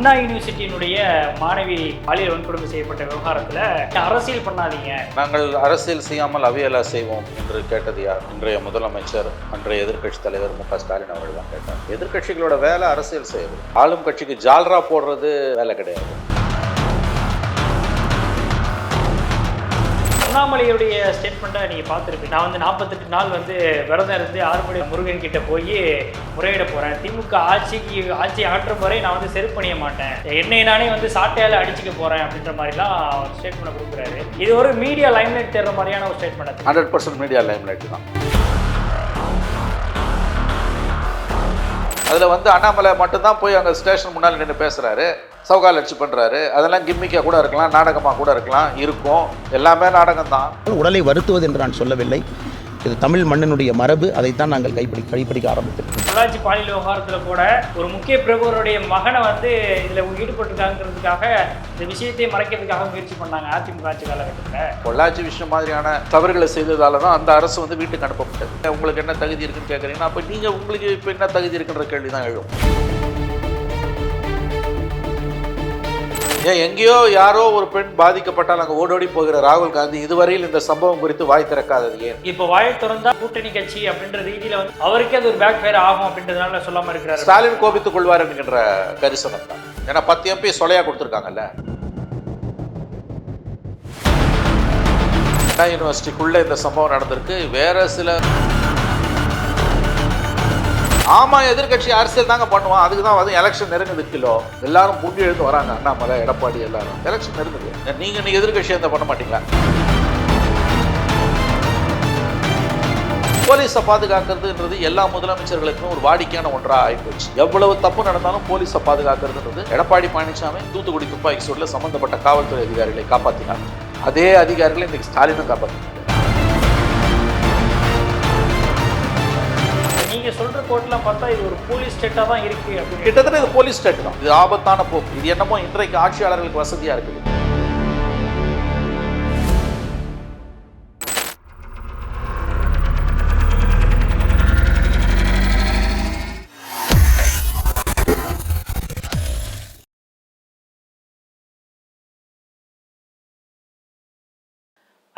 அண்ணா யூனிவர்சிட்டியினுடைய மாணவி பாலியல் வன்கொடுமை செய்யப்பட்ட விவகாரத்தில் அரசியல் பண்ணாதீங்க. நாங்கள் அரசியல் செய்யாமல் அவியலா செய்வோம் என்று கேட்டது யார்? இன்றைய முதலமைச்சர் அன்றைய எதிர்க்கட்சி தலைவர் மு க. ஸ்டாலின் அவர்கள் தான் கேட்டார். எதிர்கட்சிகளோட வேலை அரசியல் செய்யறது. ஆளும் கட்சிக்கு ஜால்ரா போடுறது வேலை கிடையாது. அண்ணாமலையுடைய ஸ்டேட்மெண்ட்டை நீங்கள் பார்த்துருப்பீங்க. நான் வந்து நாற்பத்தெட்டு நாள் வந்து விரதம் இருந்து ஆறுபடி முருகன் கிட்ட போய் முறையிட போகிறேன் திமுக ஆட்சிக்கு ஆட்சி ஆற்ற முறை நான் வந்து செருப்பு பண்ணிய மாட்டேன். என்னை நானே வந்து சாட்டையால் அடிச்சுக்க போகிறேன் அப்படின்ற மாதிரிலாம் அவர் ஸ்டேட்மெண்ட் கொடுக்குறாரு. இது ஒரு மீடியா லைம்லைட் தேடுற மாதிரியான ஒரு statement hundred percent media limelight தான். அதில் வந்து அண்ணாமலை மட்டும்தான் போய் அங்கே ஸ்டேஷன் முன்னால் நின்று பேசுகிறாரு சவுகால் அடிச்சு பண்ணுறாரு அதெல்லாம் கிம்மிக்காக கூட இருக்கலாம் நாடகமாக கூட இருக்கலாம் இருக்கும். எல்லாமே நாடகம் தான் உடலை வருத்துவது என்று நான் சொல்லவில்லை. இது தமிழ் மண்ணினுடைய மரபு அதைத்தான் நாங்கள் கைப்பிடி கைப்பிடிக்க ஆரம்பித்திருக்கிறோம் பொள்ளாச்சி பாலியல் விவகாரத்தில் கூட ஒரு முக்கிய பிரபுவருடைய மகனை வந்து இதில் ஈடுபட்டிருக்காங்கிறதுக்காக இந்த விஷயத்தை மறைக்கிறதுக்காக முயற்சி பண்ணாங்க அதிமுக ஆட்சி காலகட்டத்தில். பொள்ளாச்சி விஷயம் மாதிரியான தவறுகளை செய்ததால தான் அந்த அரசு வந்து வீட்டுக்கு அனுப்பப்பட்டது. உங்களுக்கு என்ன தகுதி இருக்குன்னு கேட்குறீங்கன்னா அப்போ நீங்கள் உங்களுக்கு இப்போ என்ன தகுதி இருக்குன்ற கேள்வி தான் எழும். ஏன் எங்கேயோ யாரோ ஒரு பெண் பாதிக்கப்பட்டால் அங்கே ஓடோடி போகிற ராகுல் காந்தி இதுவரையில் இந்த சம்பவம் குறித்து வாய் திறக்காதது ஏன்? இப்போ வாயை திறந்தா கூட்டணி கட்சி அப்படின்ற ரீதியில வந்து அவருக்கே அது ஒரு பேக் ஃபயர் ஆகும் அப்படின்றதுனால சொல்லாம இருக்கிறாரு. ஸ்டாலின் கோபித்துக் கொள்வார் என்கின்ற கரிசனம் தான். ஏன்னா பத்து எம்பி சொலையா கொடுத்துருக்காங்கல்ல. யூனிவர்சிட்டிக்குள்ள இந்த சம்பவம் நடந்திருக்கு. வேற சில ஆமா எதிர்க்கட்சி அரசியல் தாங்க பண்ணுவான். அதுக்கு தான் வந்து எலெக்ஷன் நெருங்குது கிலோ. எல்லாரும் கூட்டி எழுந்து வராங்க. அண்ணாமலை எடப்பாடி எல்லாரும். எலெக்ஷன் நெருங்குது. நீங்க நீங்கள் எதிர்கட்சி எந்த பண்ண மாட்டீங்களா? போலீஸை பாதுகாக்கிறதுன்றது எல்லா முதலமைச்சர்களுக்கும் ஒரு வாடிக்கையான ஒன்றா ஆகிப்போச்சு எவ்வளவு தப்பு நடந்தாலும் போலீஸை பாதுகாக்கிறதுன்றது எடப்பாடி பழனிசாமி தூத்துக்குடி துப்பாக்கி சூட்டில் சம்பந்தப்பட்ட காவல்துறை அதிகாரிகளை காப்பாற்றினார் அதே அதிகாரிகளை இன்னைக்கு ஸ்டாலினும் காப்பாற்றினார் நீங்க சொல்ற கோர்ட்லாம் பார்த்தா இது ஒரு போலீஸ் ஸ்டேட்டா தான் இருக்கு அப்படின்னு. கிட்டத்தட்ட இது போலீஸ் ஸ்டேட் தான். இது ஆபத்தான போக்கு. இது என்னமோ இன்றைக்கு ஆட்சியாளர்களுக்கு வசதியா இருக்குது.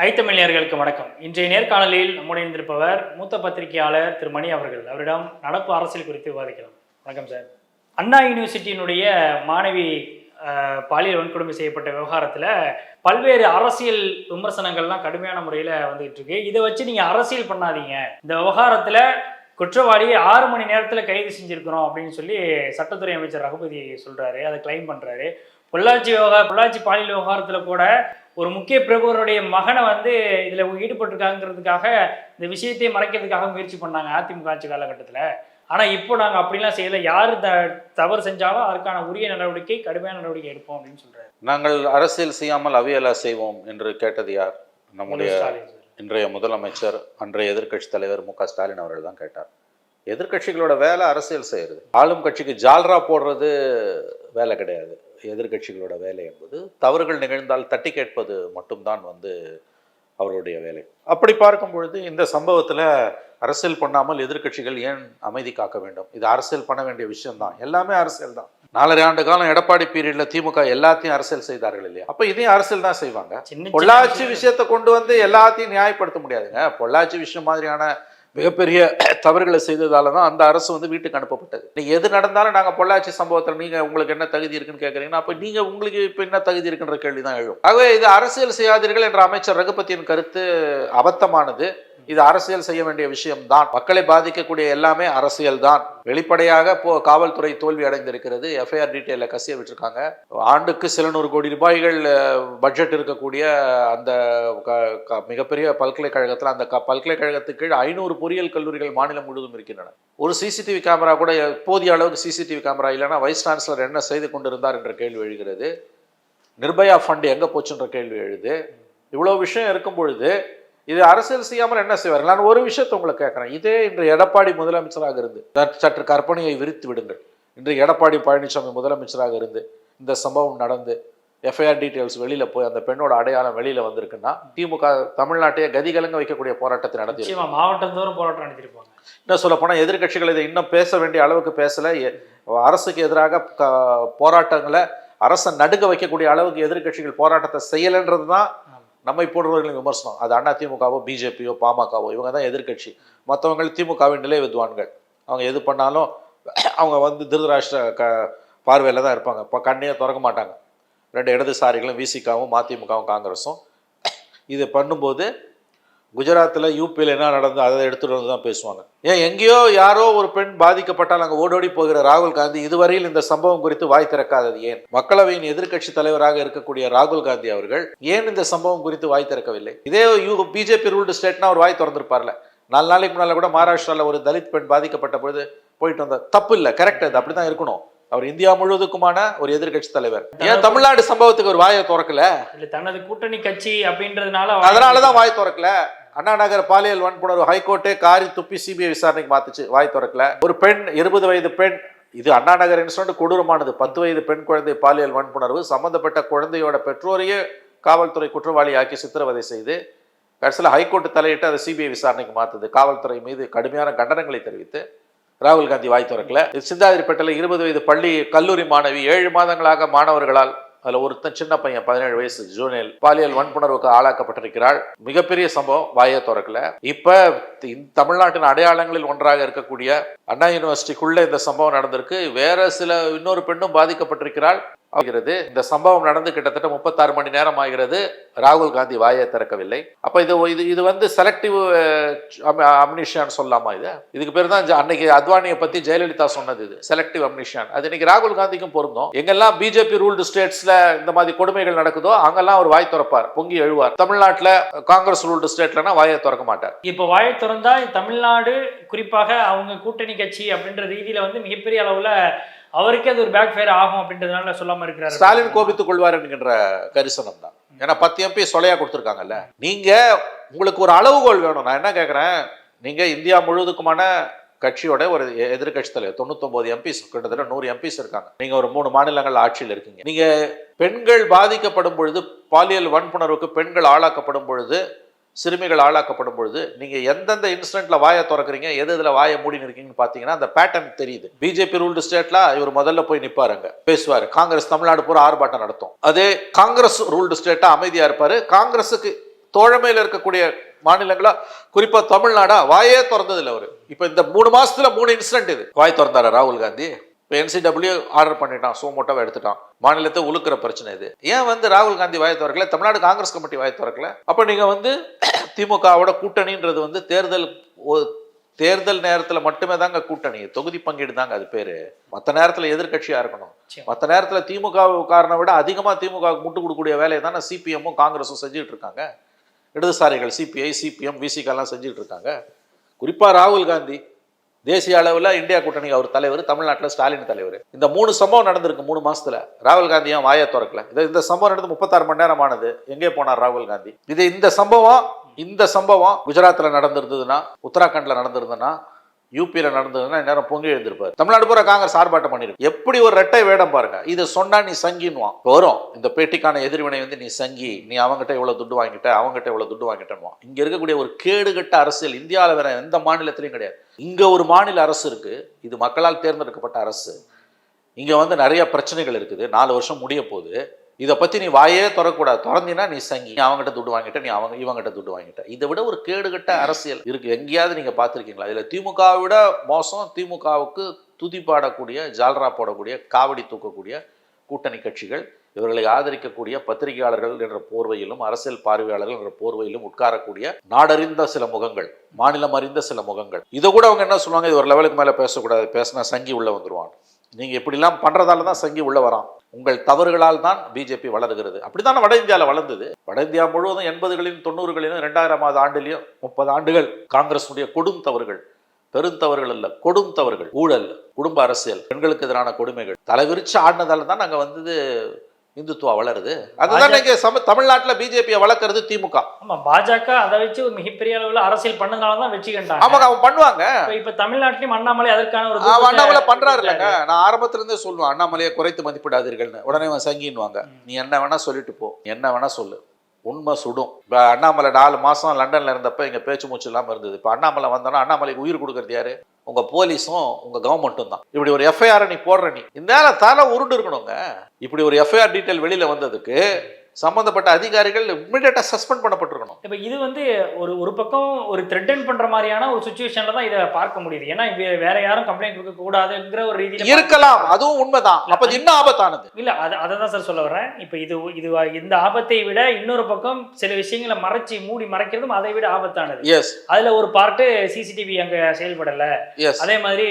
ஐத்தமிழர்களுக்கு வணக்கம். இன்றைய நேர்காணலில் நம்முடன் இருந்திருப்பவர் மூத்த பத்திரிகையாளர் திரு மணி அவர்கள். அவரிடம் நடப்பு அரசியல் குறித்து விவாதிக்கலாம். வணக்கம் சார். அண்ணா யூனிவர்சிட்டியினுடைய மாணவி பாலியல் வன்கொடுமை செய்யப்பட்ட விவகாரத்தில் பல்வேறு அரசியல் விமர்சனங்கள்லாம் கடுமையான முறையில் வந்துகிட்டு இருக்கு. இதை வச்சு நீங்கள் அரசியல் பண்ணாதீங்க. இந்த விவகாரத்தில் குற்றவாளியை ஆறு மணி நேரத்தில் கைது செஞ்சுருக்கிறோம் அப்படின்னு சொல்லி சட்டத்துறை அமைச்சர் ரகுபதி சொல்றாரு. அதை கிளைம் பண்றாரு. பொள்ளாச்சி விவகார பொள்ளாச்சி பாலியல் விவகாரத்தில் கூட ஒரு முக்கிய பிரபுவருடைய மகனை வந்து இதில் ஈடுபட்டிருக்காங்கிறதுக்காக இந்த விஷயத்தை மறைக்கிறதுக்காக முயற்சி பண்ணாங்க அதிமுக ஆட்சி காலகட்டத்தில். ஆனால் இப்போ நாங்கள் அப்படிலாம் செய்யலை. யார் த தவறு செஞ்சாலும் அதற்கான உரிய நடவடிக்கை கடுமையான நடவடிக்கை எடுப்போம் அப்படின்னு சொல்றாரு. நாங்கள் அரசியல் செய்யாமல் அவியலா செய்வோம் என்று கேட்டது யார்? நம்முடைய. இன்றைய முதலமைச்சர் அன்றைய எதிர்க்கட்சி தலைவர் மு க ஸ்டாலின் அவர்கள் தான் கேட்டார். எதிர்க்கட்சிகளோட வேலை அரசியல் செய்யறது. ஆளும் கட்சிக்கு ஜால்ரா போடுறது வேலை கிடையாது. எதிர்க்கட்சிகளோட வேலை என்பது தவறுகள் நிகழ்ந்தால் தட்டி கேட்பது மட்டும்தான் வந்து அவருடைய வேலை. அப்படி பார்க்கும் பொழுது இந்த சம்பவத்தில் அரசியல் பண்ணாமல் எதிர்க்கட்சிகள் ஏன் அமைதி காக்க வேண்டும்? இது அரசியல் பண்ண வேண்டிய விஷயம்தான். எல்லாமே அரசியல் தான். நாலரை ஆண்டு காலம் எடப்பாடி பீரியட்ல திமுக எல்லாத்தையும் அரசியல் செய்தார்கள் இல்லையா? அப்ப இதையும் அரசியல் தான் செய்வாங்க. பொள்ளாச்சி விஷயத்தை கொண்டு வந்து எல்லாத்தையும் நியாயப்படுத்த முடியாதுங்க. பொள்ளாச்சி விஷயம் மாதிரியான மிகப்பெரிய தவறுகளை செய்ததால தான் அந்த அரசு வந்து வீட்டுக்கு அனுப்பப்பட்டது. நீ எது நடந்தாலும் நாங்கள் பொள்ளாச்சி சம்பவத்தில் நீங்கள் உங்களுக்கு என்ன தகுதி இருக்குன்னு கேட்குறீங்கன்னா அப்போ நீங்கள் உங்களுக்கு இப்போ என்ன தகுதி இருக்குன்ற கேள்வி தான் எழும். ஆகவே இது அரசியல் செய்யாதீர்கள் என்ற அமைச்சர் ரகுபதியின் கருத்து அபத்தமானது. இது அரசியல் செய்ய வேண்டிய விஷயம்தான். மக்களை பாதிக்கக்கூடிய எல்லாமே அரசியல் தான் வெளிப்படையாக இப்போ காவல்துறை தோல்வி அடைந்திருக்கிறது. எஃப்ஐஆர் டீட்டெயில கசிய விட்டுருக்காங்க. ஆண்டுக்கு சில நூறு கோடி ரூபாய்கள் பட்ஜெட் இருக்கக்கூடிய அந்த க- க- மிகப்பெரிய பல்கலைக்கழகத்தில் அந்த க- பல்கலைக்கழகத்துக்கு கீழ் ஐநூறு பொறியியல் கல்லூரிகள் மாநிலம் முழுவதும் இருக்கின்றன. ஒரு சிசிடிவி கேமரா கூட போதிய அளவுக்கு சிசிடிவி கேமரா இல்லைன்னா வைஸ் சான்சலர் என்ன செய்து கொண்டிருந்தார் என்ற கேள்வி எழுகிறது. நிர்பயா ஃபண்ட் எங்கே போச்சுன்ற கேள்வி எழுது. இவ்வளோ விஷயம் இருக்கும் பொழுது இது அரசியல் செய்யாமல் என்ன செய்வார்? நான் ஒரு விஷயத்தை உங்களை கேட்குறேன். இதே இன்று எடப்பாடி முதலமைச்சராக இருந்து சற்று- சற்று கற்பனையை விரித்து விடுங்கள். இன்று எடப்பாடி பழனிசாமி முதலமைச்சராக இருந்து இந்த சம்பவம் நடந்து எஃப்ஐஆர் டீட்டெயில்ஸ் வெளியில போய் அந்த பெண்ணோட அடையாளம் வெளியில வந்திருக்குன்னா திமுக தமிழ்நாட்டையே கதிகலங்க வைக்கக்கூடிய போராட்டத்தை நடத்தி மாவட்டம் தோறும் போராட்டம் நடத்திருப்பாங்க இன்னும் சொல்ல போனால் எதிர்க்கட்சிகள் இதை இன்னும் பேச வேண்டிய அளவுக்கு பேசலை. அரசுக்கு எதிராக போராட்டங்களை அரசை நடுங்க வைக்கக்கூடிய அளவுக்கு எதிர்க்கட்சிகள் போராட்டத்தை செய்யலைன்றது தான் நம்மை போன்றவர்களின் விமர்சனம். அது அண்ணா திமுகவோ பிஜேபியோ பாமகவோ இவங்க தான் எதிர்க்கட்சி. மற்றவங்க திமுகவின் நிலை வித்வான்கள். அவங்க எது பண்ணாலும் அவங்க வந்து திருதராஷ்டிர க பார்வையில் தான் இருப்பாங்க. இப்போ கண்ணையே திறக்க மாட்டாங்க. ரெண்டு இடதுசாரிகளும் விசிகாவும் மதிமுகவும் காங்கிரஸும். இது பண்ணும்போது குஜராத்தில் யூபியில் என்ன நடந்து அதை எடுத்துகிட்டு வந்து தான் பேசுவாங்க. ஏன் எங்கேயோ யாரோ ஒரு பெண் பாதிக்கப்பட்டால் அங்கே ஓடோடி போகிற ராகுல் காந்தி இதுவரையில் இந்த சம்பவம் குறித்து வாய் திறக்காதது ஏன்? மக்களவையின் எதிர்க்கட்சி தலைவராக இருக்கக்கூடிய ராகுல் காந்தி அவர்கள் ஏன் இந்த சம்பவம் குறித்து வாய் திறக்கவில்லை? இதே யூ பிஜேபி ரூல்டு ஸ்டேட்னா அவர் வாய் திறந்திருப்பார்ல. நாலு நாளைக்கு முன்னால் கூட மகாராஷ்டிராவில் ஒரு தலித் பெண் பாதிக்கப்பட்ட பொழுது போயிட்டு வந்த தப்பு இல்லை கரெக்ட் அது அப்படி தான் இருக்கணும். அவர் இந்தியா முழுவதுக்குமான ஒரு எதிர்க்கட்சி தலைவர். ஏன் தமிழ்நாடு சம்பவத்துக்கு ஒரு வாயை திறக்கல? இல்ல தனது கூட்டணி கட்சி அப்படின்றதுனால அதனாலதான் வாய் திறக்கல. அண்ணா நகர் பாலியல் வன்புணர்வு ஹைகோர்ட்டே காரி துப்பி சிபிஐ விசாரணைக்கு மாத்துச்சு. வாய் திறக்கல. ஒரு பெண் இருபது வயது பெண் இது அண்ணா நகர் இன்சிடென்ட் கொடூரமானது. பத்து வயது பெண் குழந்தை பாலியல் வன்புணர்வு சம்பந்தப்பட்ட குழந்தையோட பெற்றோரையே காவல்துறை குற்றவாளியாக்கி சித்திரவதை செய்து கடைசியில் ஹைகோர்ட் தலையிட்டு அதை சிபிஐ விசாரணைக்கு மாத்துது. காவல்துறை மீது கடுமையான கண்டனங்களை தெரிவித்து ராகுல் காந்தி வாய் திறக்கல. இது சிந்தாதிரிப்பேட்டையில் இருபது வயது பள்ளி கல்லூரி மாணவி ஏழு மாதங்களாக மாணவர்களால் அதுல ஒருத்தன் சின்ன பையன் பதினேழு வயசு ஜூனியல் பாலியல் வன்புணர்வுக்கு ஆளாக்கப்பட்டிருக்கிறாள். மிகப்பெரிய சம்பவம் வாயை திறக்கல. இப்ப தமிழ்நாட்டின் அடையாளங்களில் ஒன்றாக இருக்கக்கூடிய அண்ணா யூனிவர்சிட்டிக்குள்ளே இந்த சம்பவம் நடந்திருக்கு. வேற சில இன்னொரு பெண்ணும் பாதிக்கப்பட்டிருக்கிறாள். ஆகிறது. இந்த சம்பவம் நடந்து கிட்டத்தட்ட முப்பத்தாறு மணி நேரம் ஆகிறது. ராகுல் காந்தி வாயை திறக்கவில்லை. அப்போ இது இது இது வந்து செலக்டிவ் அம்னிஷியான்னு சொல்லாமா இது? இதுக்கு பேர் தான் அன்னைக்கு அத்வானியை பற்றி ஜெயலலிதா சொன்னது இது. செலக்டிவ் அம்னிஷியான் அது இன்னைக்கு ராகுல் காந்திக்கும் பொருந்தும். எங்கெல்லாம் பிஜேபி ரூல்டு ஸ்டேட்ஸில் இந்த மாதிரி கொடுமைகள் நடக்குதோ அங்கெல்லாம் அவர் வாய் திறப்பார் பொங்கி எழுவார். தமிழ்நாட்டில் காங்கிரஸ் ரூல்டு ஸ்டேட்லனா வாயை திறக்க மாட்டார். இப்போ வாயை திறந்தா தமிழ்நாடு குறிப்பாக அவங்க கூட்டணி கட்சி அப்படின்ற ரீதியில் வந்து மிகப்பெரிய அளவில் அவருக்கே அது ஒரு பேக் ஃபயர் ஆகும் அப்படின்றதுனால சொல்லாம இருக்கிறாரு. ஸ்டாலின் கோபித்துக் கொள்வார் என்கின்ற கரிசனம் தான். ஏன்னா பத்து எம்பி சொலையா கொடுத்துருக்காங்கல்ல. நீங்க உங்களுக்கு ஒரு அளவுகோல் வேணும். நான் என்ன கேட்குறேன் நீங்க இந்தியா முழுவதுக்குமான கட்சியோட ஒரு எதிர்கட்சி எதிர்க்கட்சி தலைவர் தொண்ணூத்தொன்பது எம்பிஸ் கிட்டத்தட்ட நூறு எம்பிஸ் இருக்காங்க. நீங்க ஒரு மூணு மாநிலங்கள் ஆட்சியில் இருக்கீங்க. நீங்க பெண்கள் பாதிக்கப்படும் பொழுது பாலியல் வன்புணர்வுக்கு பெண்கள் ஆளாக்கப்படும் பொழுது சிறுமிகள் ஆளாக்கப்படும் பொழுது நீங்கள் எந்தெந்த இன்சிடென்ட்ல வாயை திறக்கிறீங்க எது இதில் வாயை மூடி இருக்கீங்கன்னு பார்த்தீங்கன்னா அந்த பேட்டர்ன் தெரியுது. பிஜேபி ரூல்டு ஸ்டேட்ல இவர் முதல்ல போய் நிற்பாருங்க பேசுவார். காங்கிரஸ் தமிழ்நாடு பூரா ஆர்ப்பாட்டம் நடத்தும். அதே காங்கிரஸ் ரூல்டு ஸ்டேட்டா அமைதியாக இருப்பார். காங்கிரஸுக்கு தோழமையில் இருக்கக்கூடிய மாநிலங்களா குறிப்பா தமிழ்நாடா வாயே திறந்தது இல்லை அவர். இப்போ இந்த மூணு மாசத்துல மூணு இன்சிடென்ட் இது. வாய் திறந்தாரா ராகுல் காந்தி? இப்போ என்சிடபிள்யூ ஆர்டர் பண்ணிட்டான் சோமோட்டோவை எடுத்துட்டான். மாநிலத்தை உழுக்கிற பிரச்சனை இது. ஏன் வந்து ராகுல் காந்தி வாயை திறக்கல? தமிழ்நாடு காங்கிரஸ் கமிட்டி வாயை திறக்கல? அப்போ நீங்க வந்து திமுகவோட கூட்டணின்றது வந்து தேர்தல் தேர்தல் நேரத்தில் மட்டுமே தாங்க கூட்டணி. தொகுதி பங்கீடு தாங்க அது பேரு. மற்ற நேரத்தில் எதிர்க்கட்சியா இருக்கணும். மற்ற நேரத்தில் திமுக காரனை விட அதிகமாக திமுக முட்டு கொடுக்கக்கூடிய வேலையை தானே சிபிஎம்மும் காங்கிரஸும் செஞ்சுட்டு இருக்காங்க. இடதுசாரிகள் சிபிஐ சிபிஎம் விசிகெல்லாம் செஞ்சுட்டு இருக்காங்க. குறிப்பாக ராகுல் காந்தி தேசிய அளவில் இந்தியா கூட்டணி அவர் தலைவர் தமிழ்நாட்டில் ஸ்டாலின் தலைவர். இந்த மூணு சம்பவம் நடந்திருக்கு மூணு மாசத்துல. ராகுல் காந்தி ஏன் வாயை திறக்கல. இது இந்த சம்பவம் நடந்து முப்பத்தாறு மணி நேரம் ஆனது எங்கே போனார் ராகுல் காந்தி? இது இந்த சம்பவம் இந்த சம்பவம் குஜராத்தில் நடந்திருந்ததுன்னா உத்தராகண்ட்ல நடந்திருந்ததுன்னா யூபியில் நடந்ததுன்னா நேரம் பொங்கி எழுந்திருப்பார். தமிழ்நாடு பூரா காங்கிரஸ் ஆர்ப்பாட்டம் பண்ணிருக்கு. எப்படி ஒரு ரெட்டை வேடம் பாருங்க. இதை சொன்னா நீ சங்கின்வான் வரும். இந்த பேட்டிக்கான எதிர்வினை வந்து நீ சங்கி நீ அவங்ககிட்ட இவ்வளவு துட்டு வாங்கிட்ட அவங்ககிட்ட இவ்வளவு துட்டு வாங்கிட்டேன்வான் இங்க இருக்கக்கூடிய ஒரு கேடுகட்ட அரசியல் இந்தியாவில் வேற எந்த மாநிலத்திலையும் கிடையாது. இங்க ஒரு மாநில அரசு இருக்கு. இது மக்களால் தேர்ந்தெடுக்கப்பட்ட அரசு. இங்க வந்து நிறைய பிரச்சனைகள் இருக்குது. நாலு வருஷம் முடிய போகுது. இதை பற்றி நீ வாயே திறக்கூடாது. திறந்தினா நீ சங்கி. நீ அவங்ககிட்ட துட்டு வாங்கிட்ட நீ அவங்க இவங்ககிட்ட துட்டு வாங்கிட்ட. இதை விட ஒரு கேடுகட்ட அரசியல் இருக்கு. எங்கேயாவது நீங்கள் பார்த்துருக்கீங்களா? இதில் திமுகவை விட மோசம் திமுகவுக்கு துதி பாடக்கூடிய ஜால்ரா போடக்கூடிய காவடி தூக்கக்கூடிய கூட்டணி கட்சிகள் இவர்களை ஆதரிக்கக்கூடிய பத்திரிகையாளர்கள் என்ற போர்வையிலும் அரசியல் பார்வையாளர்கள் என்ற போர்வையிலும் உட்காரக்கூடிய நாடறிந்த சில முகங்கள் மாநிலம் அறிந்த சில முகங்கள். இதை கூட அவங்க என்ன சொல்லுவாங்க? இது ஒரு லெவலுக்கு மேலே பேசக்கூடாது. பேசினா சங்கி உள்ளே வந்துருவான். நீங்கள் இப்படிலாம் பண்ணுறதால தான் சங்கி உள்ளே வரான். உங்கள் தவறுகளால் தான் பிஜேபி வளருகிறது. அப்படித்தானே வட இந்தியாவில் வளர்ந்தது? வட இந்தியா முழுவதும் எண்பதுகளிலும் தொண்ணூறுகளிலும் ரெண்டாயிரமாவது ஆண்டுலேயும் முப்பது ஆண்டுகள் காங்கிரஸுடைய கொடும் தவறுகள். பெருந்தவர்கள் அல்ல கொடும் தவறுகள். ஊழல் குடும்ப அரசியல் பெண்களுக்கு எதிரான கொடுமைகள். தலைவிரிச்சு ஆடினதால தான் நாங்கள் வந்து இந்துத்துவா வளருது. அதுதான் இங்க சம தமிழ்நாட்டுல பிஜேபியை வளர்க்கறது திமுக. ஆமா பாஜக அதை வச்சு ஒரு மிகப்பெரிய அளவுல அரசியல் பண்ணதுனால தான் வெற்றி கண்டாங்க ஆமாங்க அவன் பண்ணுவாங்க. இப்ப- இப்ப தமிழ்நாட்டிலும் அண்ணாமலை அதற்கான ஒரு அண்ணாமலை பண்றாரு இல்லைங்க நான் ஆரம்பத்துல இருந்தே சொல்லுவேன் அண்ணாமலையை குறைத்து மதிப்பிடாதீர்கள்னு. உடனே அவன் சங்கின்வாங்க நீ என்ன வேணா சொல்லிட்டு போ. என்ன வேணா சொல்லு. உண்மை சுடும். இப்போ அண்ணாமலை நாலு மாதம் லண்டனில் இருந்தப்போ இங்கே பேச்சு மூச்சு இல்லாமல் இருந்தது. இப்போ அண்ணாமலை வந்தோன்னா அண்ணாமலைக்கு உயிர் கொடுக்குறது யாரு? உங்கள் போலீஸும் உங்கள் கவர்மெண்ட்டும் தான். இப்படி ஒரு எஃப்ஐஆர் நீ போடுற நீ. இந்த தலை உருண்டு இருக்கணுங்க. இப்படி ஒரு எஃப்ஐஆர் டீட்டெயில் வெளியில் வந்ததுக்கு சம்மந்தப்பட்ட அதிகாரிகள் இம்மிடியட்டாக சஸ்பெண்ட் பண்ணப்பட்டிருக்கணும். இப்போ இது வந்து ஒரு ஒரு பக்கம் ஒரு த்ரெட்டன் பண்ற மாதிரியான ஒரு சுச்சுவேஷன்ல தான் இதை பார்க்க முடியுது. ஏன்னா வேற யாரும் கம்ப்ளைண்ட் கொடுக்க கூடாதுங்கிற ஒரு ரீதியில இருக்கலாம். அதுவும் உண்மைதான். அப்போ இன்னும் ஆபத்தானது? இல்ல அது அதை தான் சார் சொல்ல வரேன் இப்போ இது இது இந்த ஆபத்தை விட இன்னொரு பக்கம் சில விஷயங்களை மறைச்சி மூடி மறைக்கிறதும் அதை விட ஆபத்தானது. எஸ் அதுல ஒரு பார்ட்டு சிசிடிவி அங்க செயல்படல. அதே மாதிரி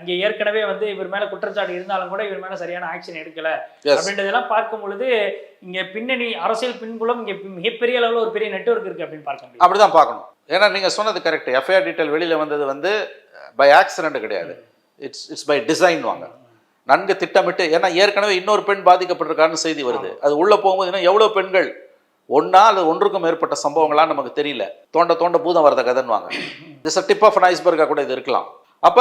இங்க ஏற்கனவே வந்து இவர் மேல குற்றச்சாட்டு இருந்தாலும் கூட இவர் மேல சரியான ஆக்ஷன் எடுக்கல. அப்படின்றதெல்லாம் பார்க்கும் பொழுது இங்க பின்னணி அரசியல் பின்புலம் இங்க மிகப்பெரிய அளவுல ஒரு பெரிய நெட்வொர்க் இருக்கு அப்படின்னு பார்க்க முடியும். அப்படிதான் பார்க்கணும். ஏன்னா நீங்க சொன்னது கரெக்ட் எஃப்ஐஆர் டீட்டெயில் வெளியில வந்தது வந்து பை ஆக்சிடென்ட் கிடையாது. இட்ஸ் இட்ஸ் பை டிசைன் வாங்க. நன்கு திட்டமிட்டு ஏன்னா ஏற்கனவே இன்னொரு பெண் பாதிக்கப்பட்டிருக்காருன்னு செய்தி வருது. அது உள்ள போகும்போது இன்னும் எவ்வளவு பெண்கள்? ஒன்னா அல்லது ஒன்றுக்கும் மேற்பட்ட சம்பவங்களா நமக்கு தெரியல. தோண்ட தோண்ட பூதம் வரத கதைன்னுவாங்க திஸ் டிப் ஆஃப் ஐஸ்பர்கா கூட இது இருக்கலாம். அப்ப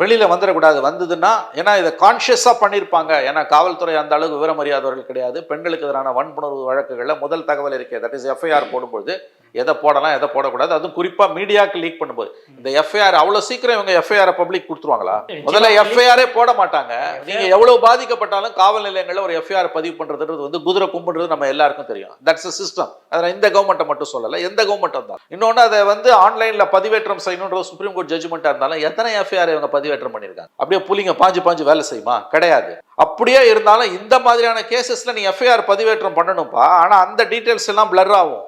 வெளியில் வந்துடக்கூடாது. வந்ததுன்னா ஏன்னா இதை கான்ஷியஸாக பண்ணியிருப்பாங்க ஏன்னா காவல்துறை அந்த அளவுக்கு விவரம் அறியாதவர்கள் கிடையாது. பெண்களுக்கு எதிரான வன்புணர்வு வழக்குகளில் முதல் தகவல் இருக்கே. தட் இஸ் எஃப்ஐஆர் போடும்போது எதை போடலாம் எதை போடக்கூடாது. அதுவும் குறிப்பா மீடியாக்கு லீக் பண்ணும்போது. இந்த எஃப்ஐஆர் அவ்வளவு சீக்கிரம் இவங்க எஃப்ஐஆர் பப்ளிக் கொடுத்துருவாங்களா? முதல்ல எஃப்ஐஆரே போட மாட்டாங்க. நீங்க எவ்வளவு பாதிக்கப்பட்டாலும் காவல் நிலையங்கள்ல ஒரு எஃப்ஐஆர் பதிவு பண்றதுன்றது வந்து குதிரை கும்புன்றது நம்ம எல்லாருக்கும் தெரியும். தட்ஸ் சிஸ்டம் அதில் இந்த கவர்மெண்ட்டை மட்டும் சொல்லல. எந்த கவர்மெண்ட் தான். இன்னொன்னு அதை வந்து ஆன்லைன்ல பதிவேற்றம் செய்யணுன்ற சுப்ரீம் கோர்ட் ஜட்ஜ்மெண்ட்டாக இருந்தாலும் எத்தனை எஃப்ஐஆர் இவங்க பதிவேற்றம் பண்ணியிருக்காங்க? அப்படியே புலிங்க பாஞ்சு பாஞ்சு வேலை செய்யுமா? கிடையாது. அப்படியே இருந்தாலும் இந்த மாதிரியான கேசஸ்ல நீ எஃப்ஐஆர் பதிவேற்றம் பண்ணணும்ப்பா ஆனா அந்த டீடைல்ஸ் எல்லாம் பிளர் ஆகும்.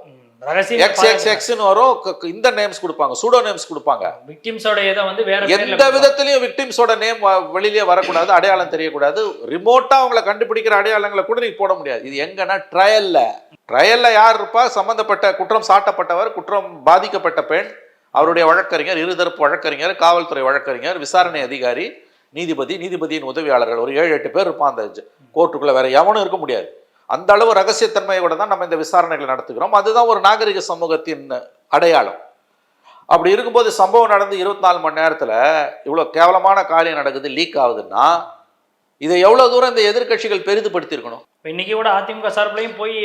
எக்ஸ் எக்ஸ் எக்ஸ்னு வரும். இந்த நேம்ஸ் கொடுப்பாங்க. சூடோ நேம்ஸ் கொடுப்பாங்க. விக்டிம்ஸோட இதை வந்து வேற எந்த விதத்திலையும் விக்டிம்ஸோட நேம் வெளியிலே வரக்கூடாது. அடையாளம் தெரியக்கூடாது. ரிமோட்டா அவங்கள கண்டுபிடிக்கிற அடையாளங்களை கூட நீ போட முடியாது. இது எங்கன்னா ட்ரையல்ல ட்ரையல்ல யார் இருப்பா? சம்பந்தப்பட்ட குற்றம் சாட்டப்பட்டவர் குற்றம் பாதிக்கப்பட்ட பெண் அவருடைய வழக்கறிஞர் இருதரப்பு வழக்கறிஞர் காவல்துறை வழக்கறிஞர் விசாரணை அதிகாரி நீதிபதி நீதிபதியின் உதவியாளர்கள். ஒரு ஏழு எட்டு பேர் இருப்பான் அந்த கோர்ட்டுக்குள்ள வேற எவனும் இருக்க முடியாது. அந்த அளவு ரகசியத்தன்மையோட தான் நம்ம இந்த விசாரணைகளை நடத்துகிறோம். அதுதான் ஒரு நாகரிக சமூகத்தின் அடையாளம். அப்படி இருக்கும்போது சம்பவம் நடந்து இருபத்தி நாலு மணி நேரத்தில் இவ்வளோ கேவலமான காரியம் நடக்குது லீக் ஆகுதுன்னா இதை எவ்வளோ தூரம் இந்த எதிர்க்கட்சிகள் பெரிதுபடுத்தியிருக்கணும்? இப்போ இன்னைக்கு கூட அதிமுக சார்பிலையும் போய்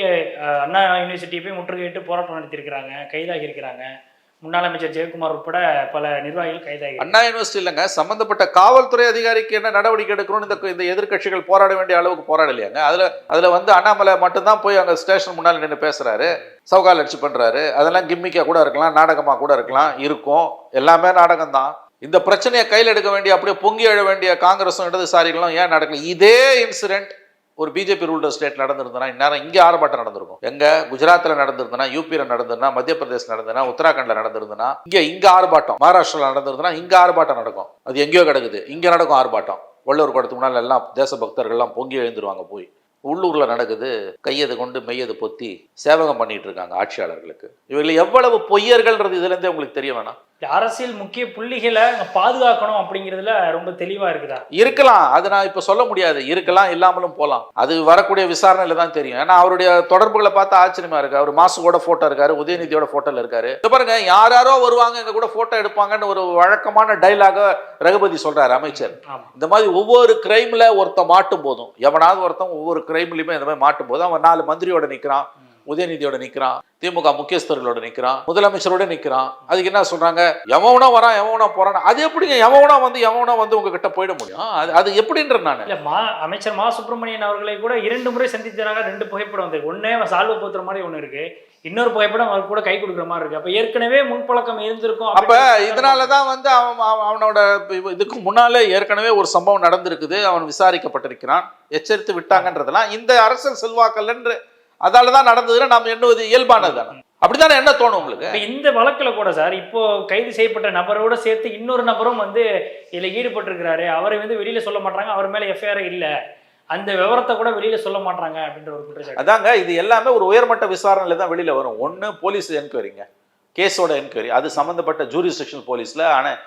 அண்ணா யூனிவர்சிட்டி போய் முற்றுகையிட்டு போராட்டம் நடத்தியிருக்கிறாங்க கைதாகி இருக்கிறாங்க முன்னாள் அமைச்சர் ஜெயக்குமார் உட்பட பல நிர்வாகிகள் கைதாகி அண்ணா யூனிவர்சிட்டி இல்லைங்க. சம்பந்தப்பட்ட காவல்துறை அதிகாரிக்கு என்ன நடவடிக்கை எடுக்கணும்னு இந்த இந்த எதிர்க்கட்சிகள் போராட வேண்டிய அளவுக்கு போராடலையாங்க. அதில் அதில் வந்து அண்ணாமலை மட்டும்தான் போய் அங்கே ஸ்டேஷன் முன்னால் நின்று பேசுறாரு. சவுகால் அடிச்சு பண்றாரு. அதெல்லாம் கிம்மிக்கா கூட இருக்கலாம் நாடகமாக கூட இருக்கலாம் இருக்கும். எல்லாமே நாடகம் தான் இந்த பிரச்சனையை கையில் எடுக்க வேண்டிய அப்படியே பொங்கி எழ வேண்டிய காங்கிரஸும் இடதுசாரிகளும் ஏன் நடக்கல? இதே இன்சிடென்ட் ஒரு பிஜேபி ரூல்டர் ஸ்டேட் நடந்திருந்தனா இந்நேரம் இங்கே ஆர்ப்பாட்டம் நடந்திருக்கும். எங்க குஜராத்தில் நடந்திருந்தனா யூபியில் நடந்திருந்தா மத்திய பிரதேச் நடந்ததுன்னா உத்தராகண்டில் நடந்திருந்தனா இங்கே இங்கே ஆர்ப்பாட்டம். மகாராஷ்டிரால நடந்திருந்தனா இங்கே ஆர்ப்பாட்டம் நடக்கும். அது எங்கேயோ கிடக்குது. இங்கே நடக்கும் ஆர்ப்பாட்டம். வள்ளுவர் படத்துக்கு முன்னால் எல்லாம் தேசபக்தர்கள்லாம் பொங்கி எழுந்துருவாங்க போய். உள்ளூரில் நடக்குது. கையது கொண்டு மெய்யது பொத்தி சேவகம் பண்ணிட்டு இருக்காங்க ஆட்சியாளர்களுக்கு. இவர்கள் எவ்வளவு பொய்யர்கள்ன்றது இதுலேருந்தே உங்களுக்கு தெரிய வேணாம். அரசியல் முக்கிய புள்ளிகளை பாதுகாக்கணும் அப்படிங்கிறதுல ரொம்ப தெளிவா இருக்குதா? இருக்கலாம். அது நான் இப்ப சொல்ல முடியாது. இருக்கலாம் இல்லாமலும் போலாம். அது வரக்கூடிய விசாரணையில தான் தெரியும். ஏன்னா அவருடைய தொடர்புகளை பார்த்தா ஆச்சரியமா இருக்கு. அவர் மாசுகோட போட்டோ இருக்காரு உதயநிதியோட போட்டோல இருக்காரு. இப்ப பாருங்க யார் யாரோ வருவாங்க எங்க கூட போட்டோ எடுப்பாங்கன்னு ஒரு வழக்கமான டைலாக ரகுபதி சொல்றாரு அமைச்சர். இந்த மாதிரி ஒவ்வொரு கிரைம்ல ஒருத்தன் மாட்டும் போதும். எவனாவது ஒருத்தன் ஒவ்வொரு கிரைம்லயுமே இந்த மாதிரி மாட்டும் போதும். அவன் நாலு மந்திரியோட நிக்கிறான். உதயநிதியோட நிக்கிறான் திமுக முக்கியஸ்தர்களோட நிக்கிறான் முதலமைச்சரோட நிக்கிறான். அதுக்கு என்ன சொல்றாங்க? எவனோ வரான் எவனோ போறான் அது எப்படிங்க எவனோ வந்து எவனோ வந்து உங்ககிட்ட போயிட முடியும்? அது அது எப்படின்ற நான்? இல்ல மா அமைச்சர் மா சுப்பிரமணியன் அவர்களை கூட இரண்டு முறை சந்திச்சாங்க ரெண்டு புகைப்படம் வந்து ஒண்ணே சால்வ போத்துற மாதிரி ஒண்ணு இருக்கு. இன்னொரு புகைப்படம் அவர் கூட கை கொடுக்குற மாதிரி இருக்கு. அப்ப ஏற்கனவே முன்பழக்கம் இருந்திருக்கும் அப்ப அப்படின்றது இதனால தான் வந்து அவன் அவன் அவனோட இதுக்கு முன்னாலே ஏற்கனவே ஒரு சம்பவம் நடந்திருக்குது. அவன் விசாரிக்கப்பட்டிருக்கிறான். எச்சரித்து விட்டாங்கன்றதெல்லாம் இந்த அரசியல் செல்வாக்கல்ன்று அதால தான் நடந்ததுன்னு நாம் எண்ணுவது இயல்பானது தானே? அப்படித்தானே என்ன தோணும் உங்களுக்கு? இந்த வழக்குல கூட சார் இப்போ கைது செய்யப்பட்ட நபரோட சேர்த்து இன்னொரு நபரும் வந்து இதுல ஈடுபட்டிருக்கிறாரு. அவரை வந்து வெளியில சொல்ல மாட்டாங்க அவர் மேல எஃப்ஐஆர் இல்ல. அந்த விவரத்தை கூட வெளியில சொல்ல மாட்டாங்க அப்படின்ற ஒரு குற்றச்சாட்டு. அதாங்க இது எல்லாமே ஒரு உயர்மட்ட விசாரணையில தான் வெளியில வரும். ஒன்று போலீஸ் என்கொயரிங்க கேஸோட என்கொயரி. அது சம்மந்தப்பட்ட ஜூரிஸ்டிக்ஷன் போலீஸில் ஆனால்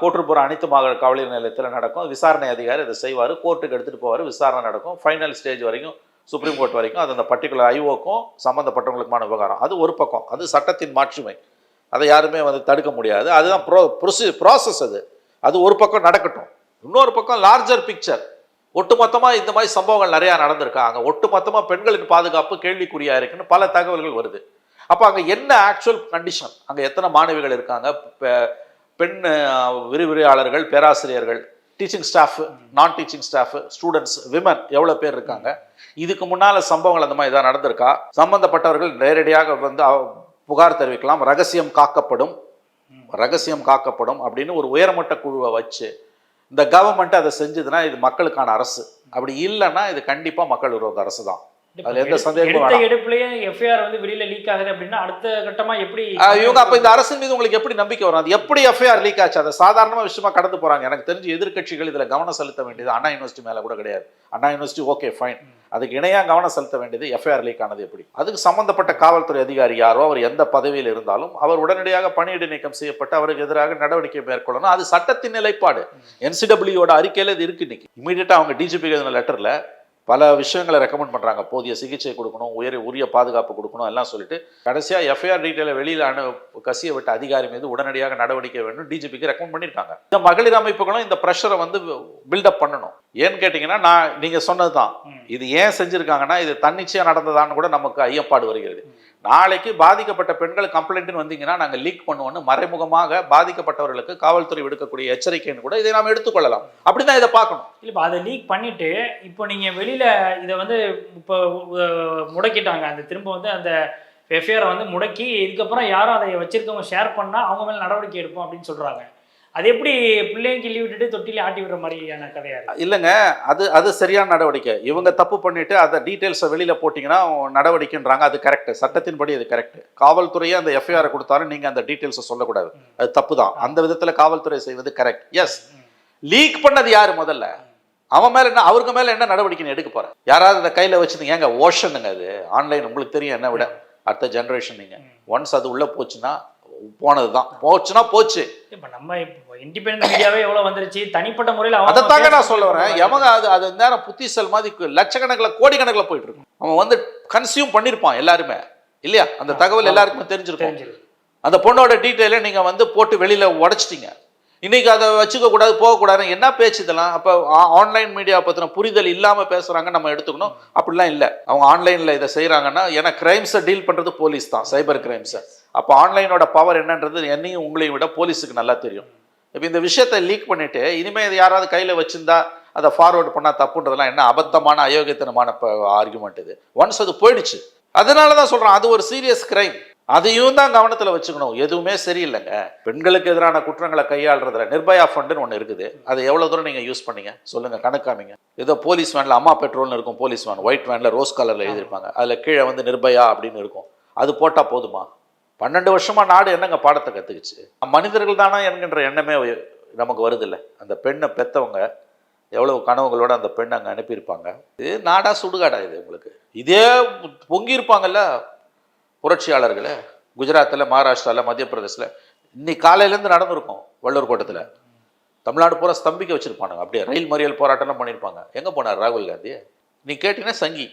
கோட்டுப்புற அனைத்து மாகாண காவல் நிலையத்தில் நடக்கும். விசாரணை அதிகாரி அதை செய்வார். கோர்ட்டுக்கு எடுத்துகிட்டு போவார். விசாரணை நடக்கும். ஃபைனல் ஸ்டேஜ் வரைக்கும் சுப்ரீம் கோர்ட் வரைக்கும் அது அந்த பர்டிகுலர் ஐஓக்கும் சம்மந்தப்பட்டவங்களுக்குமான விவகாரம் அது ஒரு பக்கம். அது சட்டத்தின் மாட்சிமை அதை யாருமே வந்து தடுக்க முடியாது. அதுதான் ப்ரோ ப்ரொசி ப்ராசஸ் அது. அது ஒரு பக்கம் நடக்கட்டும். இன்னொரு பக்கம் லார்ஜர் பிக்சர் ஒட்டுமொத்தமாக இந்த மாதிரி சம்பவங்கள் நிறையா நடந்திருக்கா. அங்க ஒட்டுமொத்தமா பெண்களுக்கு பாதுகாப்பு கேள்விக்குறியாக இருக்குன்னு பல தகவல்கள் வருது. அப்போ அங்கே என்ன ஆக்சுவல் கண்டிஷன் அங்கே எத்தனை மாணவிகள் இருக்காங்க? பெ- பெண் விரிவுரையாளர்கள் பேராசிரியர்கள் டீச்சிங் ஸ்டாஃப் நான் டீச்சிங் ஸ்டாஃப் ஸ்டூடெண்ட்ஸ் விமன் எவ்வளோ பேர் இருக்காங்க? இதுக்கு முன்னால் சம்பவங்கள் அந்த மாதிரி இதாக நடந்திருக்கா? சம்பந்தப்பட்டவர்கள் நேரடியாக வந்து புகார் தெரிவிக்கலாம். ரகசியம் காக்கப்படும். ரகசியம் காக்கப்படும் அப்படின்னு ஒரு உயர்மட்ட குழுவை வச்சு இந்த கவர்மெண்ட் அதை செஞ்சதுன்னா இது மக்களுக்கான அரசு. அப்படி இல்லைன்னா இது கண்டிப்பாக மக்கள் விரோத அரசு தான் எடுத்த. எடுப்புலயே எஃப்ஐஆர் வந்து வெளியில லீக் ஆகுது அப்படின்னா அடுத்த கட்டமா எப்படி இவங்க அப்ப இந்த அரசின் மீது உங்களுக்கு எப்படி நம்பிக்கை வரும்? அது எப்படி எஃப்ஐஆர் லீக் ஆச்சு? அதை சாதாரணமா விஷயமா கடந்து போறாங்க. எனக்கு தெரிஞ்சு எதிர்க்கட்சிகள் இதுல கவனம் செலுத்த வேண்டியது அண்ணா யூனிவர்சிட்டி மேல கூட கிடையாது. அண்ணா யூனிவர்சிட்டி ஓகே ஃபைன் அதுக்கு இணையா கவனம் செலுத்த வேண்டியது எஃப்ஐஆர் லீக் ஆனது எப்படி? அதுக்கு சம்பந்தப்பட்ட காவல்துறை அதிகாரி யாரோ அவர் எந்த பதவியில் இருந்தாலும் அவர் உடனடியாக பணியிடை நீக்கம் செய்யப்பட்டு அவருக்கு எதிராக நடவடிக்கை மேற்கொள்ளணும். அது சட்டத்தின் நிலைப்பாடு. என்சிடபிள்யூட அறிக்கையில இது இருக்கு இன்னைக்கு. இமீடியட்டா அவங்க டிஜிபி எழுதின லெட்டர்ல பல விஷயங்களை ரெக்கமெண்ட் பண்றாங்க. போதிய சிகிச்சை கொடுக்கணும் உயர் உரிய பாதுகாப்பு கொடுக்கணும் எல்லாம் சொல்லிட்டு கடைசியா எஃப்ஐஆர் டீட்டெயில வெளியில அனு கசிய விட்ட அதிகாரி மீது உடனடியாக நடவடிக்கை வேண்டும். டிஜிபிக்கு ரெக்கமெண்ட் பண்ணியிருக்காங்க இந்த மகளிர் அமைப்புகளும் இந்த ப்ரெஷரை வந்து பில்டப் பண்ணணும். ஏன்னு கேட்டிங்கன்னா நான் நீங்க சொன்னதுதான். ம். இது ஏன் செஞ்சிருக்காங்கன்னா இது தன்னிச்சையா நடந்ததான்னு கூட நமக்கு ஐயப்பாடு வருகிறது. நாளைக்கு பாதிக்கப்பட்ட பெண்கள் கம்ப்ளைண்ட்னு வந்தீங்கன்னா நாங்கள் லீக் பண்ணுவோம்னு மறைமுகமாக பாதிக்கப்பட்டவர்களுக்கு காவல்துறை விடுக்கக்கூடிய எச்சரிக்கைன்னு கூட இதை நாம் எடுத்துக்கொள்ளலாம். அப்படிதான் இதை பார்க்கணும். இல்லை இப்போ அதை லீக் பண்ணிட்டு இப்போ நீங்கள் வெளியில் இதை வந்து இப்போ முடக்கிட்டாங்க. அந்த திரும்ப வந்து அந்த எஃப்ஐஆரை வந்து முடக்கி இதுக்கப்புறம் யாரும் அதை வச்சிருக்கவங்க ஷேர் பண்ணால் அவங்க மேலே நடவடிக்கை எடுப்போம் அப்படின்னு சொல்கிறாங்க அது எப்படி பிள்ளைங்க கிள்ளி விட்டுட்டு தொட்டில ஆட்டி விடுற மாதிரியான கதையா இல்லைங்க அது அது சரியான நடவடிக்கை. இவங்க தப்பு பண்ணிட்டு அதை டீட்டெயில்ஸை வெளியில போட்டிங்கன்னா நடவடிக்கைன்றாங்க. அது கரெக்ட் சட்டத்தின்படி அது கரெக்ட் காவல்துறையே அந்த எஃப்ஐஆர் கொடுத்தாலும் நீங்க அந்த டீட்டெயில்ஸை சொல்லக்கூடாது. அது தப்பு தான். அந்த விதத்துல காவல்துறை செய்வது கரெக்ட் எஸ் லீக் பண்ணது யாரு முதல்ல? அவன் மேல என்ன அவருக்கு மேல என்ன நடவடிக்கை நீ எடுக்க போற? யாராவது அதை கையில வச்சிருந்தீங்க ஏங்க ஓஷனுங்க அது? ஆன்லைன் உங்களுக்கு தெரியும் என்ன விட. அடுத்த ஜெனரேஷன் நீங்க. ஒன்ஸ் அது உள்ள போச்சுன்னா போனதுதான். போச்சுன்னா போச்சு. இப்ப நம்ம இப்போ இண்டிபெண்டன்ட் மீடியாவே எவ்வளவு வந்துருச்சு? தனிப்பட்ட முறையில் அவங்க அதைத்தாங்க நான் சொல்ல வரேன். எவங்க அது அது நேரம் புத்திசல் மாதிரி லட்சக்கணக்கில் கோடிக்கணக்கில் போயிட்டு இருக்கும். அவன் வந்து கன்சியூம் பண்ணியிருப்பான் எல்லாருமே. இல்லையா? அந்த தகவல் எல்லாருக்குமே தெரிஞ்சிருக்கும். தெரிஞ்சிருக்கு அந்த பொண்ணோட டீட்டெயிலை நீங்க வந்து போட்டு வெளியில உடைச்சிட்டீங்க. இன்னைக்கு அதை வச்சுக்க கூடாது போகக்கூடாது என்ன பேச்சு இதெல்லாம்? அப்போ ஆன்லைன் மீடியா பத்தின புரிதல் இல்லாம பேசுறாங்க நம்ம எடுத்துக்கணும். அப்படிலாம் இல்லை. அவங்க ஆன்லைன்ல இதை செய்றாங்கன்னா ஏன்னா கிரைம்ஸை டீல் பண்றது போலீஸ் தான் சைபர் கிரைம்ஸை அப்போ ஆன்லைனோட பவர் என்னன்றது என்னையும் உங்களையும் விட போலீஸுக்கு நல்லா தெரியும். இப்போ இந்த விஷயத்தை லீக் பண்ணிவிட்டு இனிமேல் இது யாராவது கையில் வச்சிருந்தா அதை ஃபார்வேர்டு பண்ணால் தப்புன்றதெல்லாம் என்ன அபத்தமான அயோக்கியத்தனமான ஆர்குமெண்ட் இது. ஒன்ஸ் அது போயிடுச்சு. அதனால தான் சொல்கிறோம் அது ஒரு சீரியஸ் கிரைம் அதையும் தான் கவனத்தில் வச்சுக்கணும். எதுவுமே சரியில்லைங்க. பெண்களுக்கு எதிரான குற்றங்களை கையாளுறதுல நிர்பயா ஃபண்டுன்னு ஒன்று இருக்குது. அதை எவ்வளோ தூரம் நீங்கள் யூஸ் பண்ணீங்க? சொல்லுங்கள் கணக்காமிங்க ஏதோ போலீஸ் வேனில் அம்மா பெட்ரோல்னு இருக்கும் போலீஸ் வேன் ஒயிட் வேனில் ரோஸ் கலரில் எழுதியிருப்பாங்க. அதில் கீழே வந்து நிர்பயா அப்படின்னு இருக்கும். அது போட்டால் போதுமா? பன்னெண்டு வருஷமாக நாடு என்னங்க பாடத்தை கற்றுக்குச்சு மனிதர்கள் தானா என்கின்ற எண்ணமே நமக்கு வருதில்ல. அந்த பெண்ணை பெற்றவங்க எவ்வளவு கனவுகளோடு அந்த பெண்ணை அங்கே அனுப்பியிருப்பாங்க. இது நாடா சுடுகாடா இது உங்களுக்கு. இதே பொங்கியிருப்பாங்கல்ல புரட்சியாளர்களை குஜராத்தில் மகாராஷ்டிராவில் மத்திய பிரதேசில் இன்னைக்கு காலையிலேருந்து நடந்திருக்கும் வள்ளூர் கோட்டத்தில். தமிழ்நாடு பூரா ஸ்தம்பிக்க வச்சுருப்பானுங்க. அப்படியே ரயில் மறியல் போராட்டம்லாம் பண்ணியிருப்பாங்க. எங்கே போனார் ராகுல் காந்தி? நீ கேட்டிங்கன்னா சங்கி.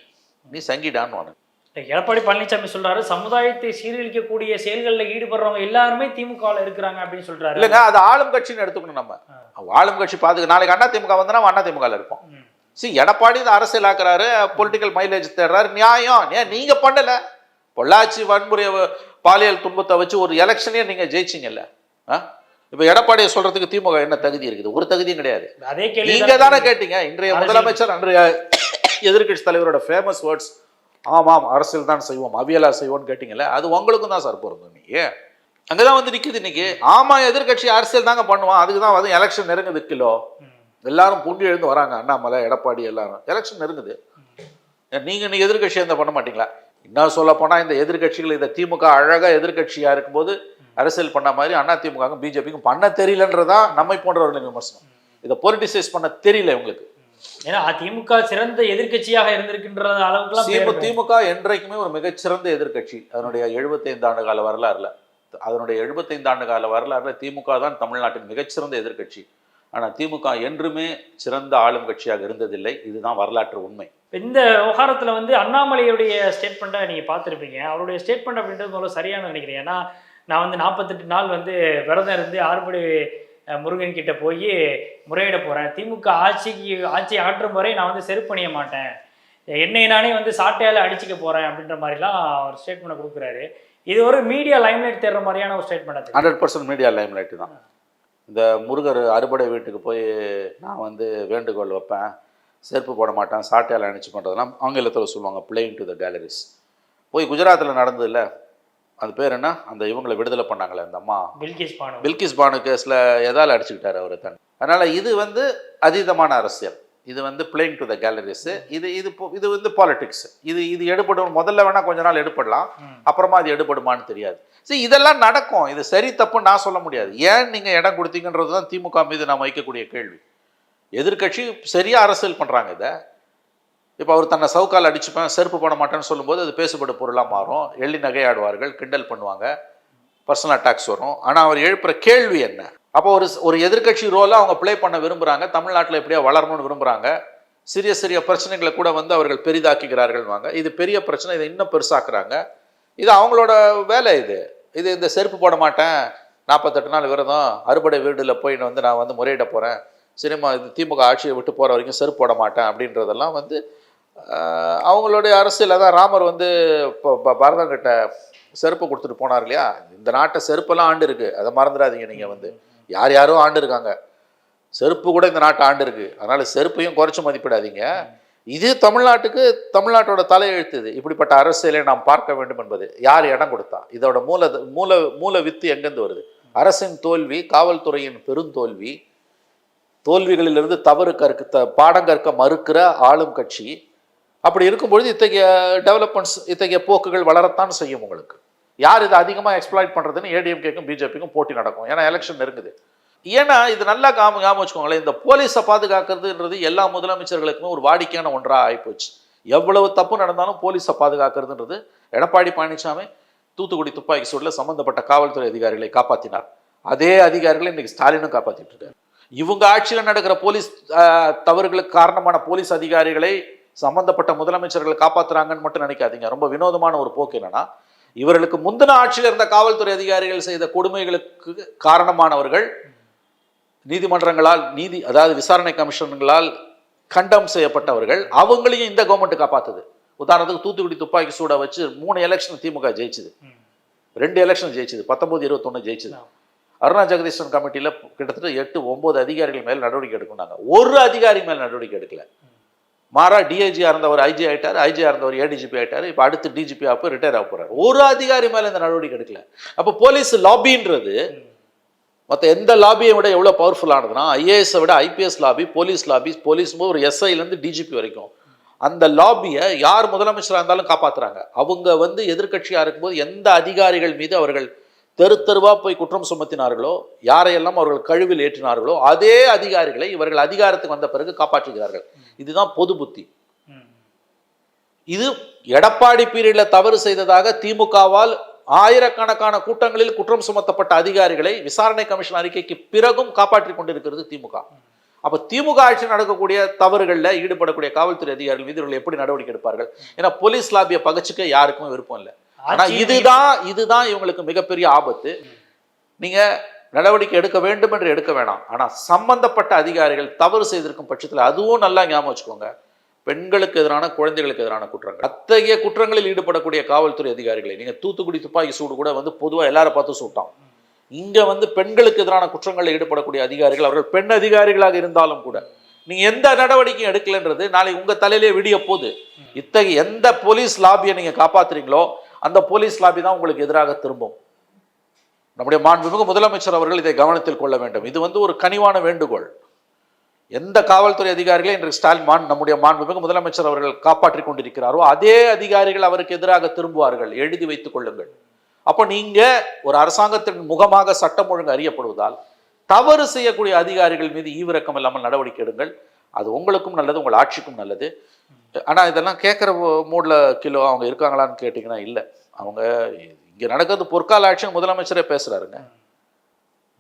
நீ சங்கிடான்னு வானு எடப்பாடி பழனிசாமி சொல்றாரு சமுதாயத்தை சீரழிக்கக்கூடிய செயல்களில் ஈடுபடுறவங்க எல்லாருமே திமுகவில் இருக்கிறாங்க அப்படின்னு சொல்றாரு. இல்லைங்க அது ஆளும் கட்சின்னு எடுத்துக்கணும் நம்ம. ஆளும் கட்சி பாதுகா நாளைக்கு அண்ணா திமுக வந்தா நம்ம அண்ணா திமுகவில் இருப்போம். ம். சி எடப்பாடி இதை அரசியல் ஆக்குறாரு பொலிட்டிக்கல் மைலேஜ் தேடுறாரு நியாயம். ஏன் நீங்க பண்ணல. பொள்ளாச்சி வன்முறை பாலியல் துன்பத்தை வச்சு ஒரு எலெக்ஷனே நீங்க ஜெயிச்சிங்கல்ல? இப்ப எடப்பாடியை சொல்றதுக்கு திமுக என்ன தகுதி இருக்குது? ஒரு தகுதியும் கிடையாது. நீங்க தானே கேட்டீங்க. இன்றைய. முதலமைச்சர் அன்றைய எதிர்க்கட்சி தலைவரோட ஃபேமஸ் வேர்ட்ஸ் ஆமாம் அரசியல் தான் செய்வோம் அவியலா செய்வோம்னு கேட்டீங்கல்ல அது உங்களுக்கும் தான் சார் பொருந்தும் நீங்க அங்கதான் வந்து நிக்குது இன்னைக்கு. ஆமா எதிர்க்கட்சி அரசியல் தாங்க பண்ணுவான். அதுக்கு தான் வந்து எலெக்ஷன் நெருங்குது கிலோ எல்லாரும் பொங்கி எழுந்து வராங்க அண்ணாமலை எடப்பாடி எல்லாரும். எலெக்ஷன் நெருங்குது. நீங்க நீ எதிர்கட்சி இருந்தா பண்ண மாட்டீங்களா? இன்னும் சொல்ல போனா இந்த எதிர்க்கட்சிகள் இந்த திமுக அழகா எதிர்க்கட்சியா இருக்கும்போது அரசியல் பண்ண மாதிரி அண்ணா திமுகவும் பிஜேபிக்கும் பண்ண தெரியலன்றதான் நம்மை போன்றவர்களின் விமர்சனம். இதை பொலிட்டிசைஸ் பண்ண தெரியல உங்களுக்கு ஏன்னா திமுக சிறந்த எதிர்க்கட்சியாக இருந்திருக்கின்ற பேர் திமுக என்றைக்குமே ஒரு மிகச்சிறந்த எதிர்க்கட்சி. அதனுடைய 75 ஆண்டு கால வரலாறுல. அதனுடைய 75 ஆண்டு கால வரலாறுல திமுக தான் தமிழ்நாட்டின் மிகச்சிறந்த எதிர்க்கட்சி. ஆனா திமுக என்றுமே சிறந்த ஆளும் கட்சியாக இருந்ததில்லை. இதுதான் வரலாற்று உண்மை. இந்த விவகாரத்துல வந்து அண்ணாமலையுடைய ஸ்டேட்மெண்ட்டை நீங்க பார்த்துருப்பீங்க. அவருடைய ஸ்டேட்மெண்ட் அப்படின்றது முதல்ல சரியான நினைக்கிறேன். ஏன்னா நான் வந்து நாற்பத்தெட்டு நாள் வந்து விரதம் இருந்து ஆறுபடி முருகன் கிட்ட போய் முறையிட போகிறேன் திமுக ஆட்சிக்கு ஆட்சி ஆற்றும் வரை நான் வந்து செருப்பணிய மாட்டேன். என்னை நானே வந்து சாட்டையால் அடிச்சுக்க போகிறேன் அப்படின்ற மாதிரிலாம் ஒரு ஸ்டேட்மெண்ட் கொடுக்குறாரு. இது ஒரு மீடியா லைம்லைட் தேடுற மாதிரியான ஒரு ஸ்டேட்மெண்ட் அது. ஹண்ட்ரட் பர்சன்ட் மீடியா லைம்லைட் தான். இந்த முருகர் அறுபடை வீட்டுக்கு போய் நான் வந்து வேண்டுகோள் வைப்பேன். செருப்பு போட மாட்டேன் சாட்டையால் அணிச்சு பண்ணுறதெல்லாம் ஆங்கிலத்தில் சொல்லுவாங்க பிளேயிங் டு த கேலரிஸ் போய் குஜராத்தில் நடந்ததில்ல அது பேர் என்ன? அந்த இவங்களை விடுதலை பண்ணாங்களே அந்த அம்மா. பில்கிஸ் பானு. பில்கிஸ் பானு கேஸில் எதால் அடிச்சுக்கிட்டாரு அவர் தன். அதனால் இது வந்து அதீதமான அரசியல். இது வந்து பிளேயிங் டு த கேலரிஸ் இது இது இது வந்து பாலிடிக்ஸ் இது இது எடுபடும் முதல்ல வேணால் கொஞ்ச நாள் எடுபடலாம். அப்புறமா அது எடுபடுமான்னு தெரியாது. சரி இதெல்லாம் நடக்கும். இது சரி தப்புன்னு நான் சொல்ல முடியாது. ஏன் நீங்கள் இடம் கொடுத்தீங்கன்றது தான் திமுக மீது நாம் வைக்கக்கூடிய கேள்வி. எதிர்க்கட்சி சரியாக அரசியல் பண்ணுறாங்க இதை. இப்போ அவர் தன்னை சவுக்கால் அடிச்சுப்பேன் செருப்பு போட மாட்டேன்னு சொல்லும்போது அது பேசுபட பொருளாக மாறும். எள்ளி நகையாடுவார்கள் கிண்டல் பண்ணுவாங்க பர்சனல் அட்டாக்ஸ் வரும். ஆனால் அவர் எழுப்புற கேள்வி என்ன? அப்போ ஒரு ஒரு எதிர்க்கட்சி ரோலை அவங்க ப்ளே பண்ண விரும்புகிறாங்க தமிழ்நாட்டில் எப்படியா வளரணும்னு விரும்புகிறாங்க சிறிய சிறிய பிரச்சனைகளை கூட வந்து அவர்கள் பெரிதாக்குகிறார்கள்வாங்க இது பெரிய பிரச்சனை இதை இன்னும் பெருசாக்குறாங்க. இது அவங்களோட வேலை இது. இது இந்த செருப்பு போட மாட்டேன் நாற்பத்தெட்டு நாள் விரதம் அறுபடை வீடில் போய் வந்து நான் வந்து முறையிட போகிறேன் சினிமா இது திமுக ஆட்சியை விட்டு போகிற வரைக்கும் செருப்பு போட மாட்டேன் அப்படின்றதெல்லாம் வந்து அவங்களுடைய அரசியல் அதான் ராமர் வந்து இப்போ ப- கிட்ட செருப்பு கொடுத்துட்டு போனார் இல்லையா? இந்த நாட்டை செருப்பெல்லாம் ஆண்டு இருக்கு. அதை மறந்துடாதீங்க நீங்கள் வந்து. யார் யாரோ ஆண்டு இருக்காங்க. செருப்பு கூட இந்த நாட்டை ஆண்டு இருக்கு. அதனால செருப்பையும் குறைச்சி மதிப்பிடாதீங்க. இது தமிழ்நாட்டுக்கு தமிழ்நாட்டோட தலையெழுத்து இது இப்படிப்பட்ட அரசியலை நாம் பார்க்க வேண்டும் என்பது. யார் இடம் கொடுத்தா? இதோட மூல மூல மூல வித்து எங்கேருந்து வருது? அரசின் தோல்வி காவல்துறையின் பெருந்தோல்வி தோல்விகளிலிருந்து தவறு கற்க த- பாடம் கற்க மறுக்கிற ஆளும் கட்சி அப்படி இருக்கும்பொழுது இத்தகைய டெவலப்மெண்ட்ஸ் இத்தகைய போக்குகள் வளரத்தான் செய்யும் உங்களுக்கு. யார் இதை அதிகமாக எக்ஸ்ப்ளாய்ட் பண்ணுறதுன்னு ஏடிஎம்கேக்கும் பிஜேபிக்கும் போட்டி நடக்கும். ஏன்னா எலெக்ஷன் நெருங்குது. ஏன்னா இது நல்லா காம காம வச்சுக்கோங்களேன். இந்த போலீஸை பாதுகாக்கிறதுன்றது எல்லா முதலமைச்சர்களுக்குமே ஒரு வாடிக்கையான ஒன்றாக ஆகிப்போச்சு எவ்வளவு தப்பு நடந்தாலும் போலீஸை பாதுகாக்கிறதுன்றது எடப்பாடி பழனிசாமி தூத்துக்குடி துப்பாக்கி சூடில் சம்மந்தப்பட்ட காவல்துறை அதிகாரிகளை காப்பாற்றினார் அதே அதிகாரிகளை இன்னைக்கு ஸ்டாலினும் காப்பாற்றிட்டு இருக்காரு. இவங்க ஆட்சியில் நடக்கிற போலீஸ் தவறுகளுக்கு காரணமான போலீஸ் அதிகாரிகளை சம்பந்தப்பட்ட முதலமைச்சர்கள் காப்பாத்துறாங்கன்னு மட்டும் நினைக்காதீங்க. ரொம்ப வினோதமான ஒரு போக்கு என்னன்னா இவர்களுக்கு முந்தின ஆட்சியில் இருந்த காவல்துறை அதிகாரிகள் செய்த கொடுமைகளுக்கு காரணமானவர்கள் நீதிமன்றங்களால் நீதி அதாவது விசாரணை கமிஷன்களால் கண்டம் செய்யப்பட்டவர்கள். அவங்களையும் இந்த கவர்மெண்ட் காப்பாத்துது. உதாரணத்துக்கு தூத்துக்குடி துப்பாக்கி சூட வச்சு மூணு எலெக்ஷன் திமுக ஜெயிச்சுது. ரெண்டு எலெக்ஷன் ஜெயிச்சுது. பத்தொன்பது இருபத்தொன்னு ஜெயிச்சுது. அருணா ஜெகதீசன் கமிட்டியில கிட்டத்தட்ட எட்டு ஒன்பது அதிகாரிகள் மேல் நடவடிக்கை எடுக்குனாங்க ஒரு அதிகாரி மேல் நடவடிக்கை எடுக்கல. மாறா டிஐஜியாக இருந்தவர் ஐஜி ஆகிட்டார் ஐஜியாக இருந்தவர் ஏடிஜிபி ஆகிட்டார் இப்போ அடுத்து டிஜிபி ஆப்பு ரிட்டையர் ஆக போகிறார் ஒரு அதிகாரி மேலே இந்த நடவடிக்கை எடுக்கல. அப்போ போலீஸ் லாபின்றது மற்ற எந்த லாபியை விட எவ்வளோ பவர்ஃபுல்லானதுன்னா ஐஏஎஸை விட IPS lobby police lobby police ஒரு எஸ்ஐலேருந்து டிஜிபி வரைக்கும். அந்த லாபியை யார் முதலமைச்சராக இருந்தாலும் காப்பாற்றுறாங்க அவங்க வந்து எதிர்க்கட்சியாக இருக்கும்போது எந்த அதிகாரிகள் மீது அவர்கள் தெரு தெருவாக போய் குற்றம் சுமத்தினார்களோ யாரையெல்லாம் அவர்கள் கழுவில் ஏற்றினார்களோ அதே அதிகாரிகளை இவர்கள் அதிகாரத்துக்கு வந்த பிறகு காப்பாற்றுகிறார்கள். இதுதான் பொது புத்தி. இது எடப்பாடி பீரியடில் தவறு செய்ததாக திமுகவால் ஆயிரக்கணக்கான கூட்டங்களில் குற்றம் சுமத்தப்பட்ட அதிகாரிகளை விசாரணை கமிஷன் அறிக்கைக்கு பிறகும் காப்பாற்றி கொண்டிருக்கிறது திமுக. அப்போ திமுக ஆட்சி நடக்கக்கூடிய தவறுகளில் ஈடுபடக்கூடிய காவல்துறை அதிகாரிகள் மீது இவர்கள் எப்படி நடவடிக்கை எடுப்பார்கள்? ஏன்னா போலீஸ் லாபியை பகச்சுக்க யாருக்கும் விருப்பம் இல்லை. ஆனா ஆட்சியில் இதுதான் இதுதான் இவங்களுக்கு மிகப்பெரிய ஆபத்து. நீங்க நடவடிக்கை எடுக்க வேண்டும் என்று எடுக்க வேணாம். ஆனா சம்பந்தப்பட்ட அதிகாரிகள் தவறு செய்திருக்கும் பட்சத்துல அதுவும் நல்லா ஞாபகம் வச்சுக்கோங்க. பெண்களுக்கு எதிரான குழந்தைகளுக்கு எதிரான குற்றங்கள். அத்தகைய குற்றங்களில் ஈடுபடக்கூடிய காவல்துறை அதிகாரிகளை நீங்க தூத்துக்குடி துப்பாக்கி சூடு கூட வந்து பொதுவா எல்லாரும் பார்த்து சுட்டான். இங்க வந்து பெண்களுக்கு எதிரான குற்றங்களில் ஈடுபடக்கூடிய அதிகாரிகள் அவர்கள் பெண் அதிகாரிகளாக இருந்தாலும் கூட நீங்க எந்த நடவடிக்கையும் எடுக்கலன்றது நாளை உங்க தலையிலே விடிய போகுது இத்தகைய எந்த போலீஸ் லாபியை நீங்க காப்பாத்துறீங்களோ அந்த போலீஸ் லாபி தான் உங்களுக்கு எதிராக திரும்பும். நம்முடைய மாண்புமிகு முதலமைச்சர் அவர்கள் இதை கவனத்தில் கொள்ள வேண்டும். இது வந்து ஒரு கனிவான வேண்டுகோள். எந்த காவல்துறை அதிகாரிகளை இன்று ஸ்டாலின் மான் நம்முடைய மாண்புமிகு முதலமைச்சர் அவர்கள் காப்பாற்றிக் கொண்டிருக்கிறாரோ அதே அதிகாரிகள் அவருக்கு எதிராக திரும்புவார்கள். எழுதி வைத்துக் கொள்ளுங்கள். அப்போ நீங்க ஒரு அரசாங்கத்தின் முகமாக சட்டம் ஒழுங்கு அறியப்படுவதால் தவறு செய்யக்கூடிய அதிகாரிகள் மீது ஈவிரக்கம் இல்லாமல் நடவடிக்கை எடுங்கள். அது உங்களுக்கும் நல்லது உங்கள் ஆட்சிக்கும் நல்லது. ஆனா இதெல்லாம் கேட்குற மூட்ல கிலோ அவங்க இருக்காங்களான்னு கேட்டிங்கன்னா இல்லை. அவங்க இங்க நடக்கிறது பொற்கால ஆட்சின்னு முதலமைச்சரே பேசுறாருங்க.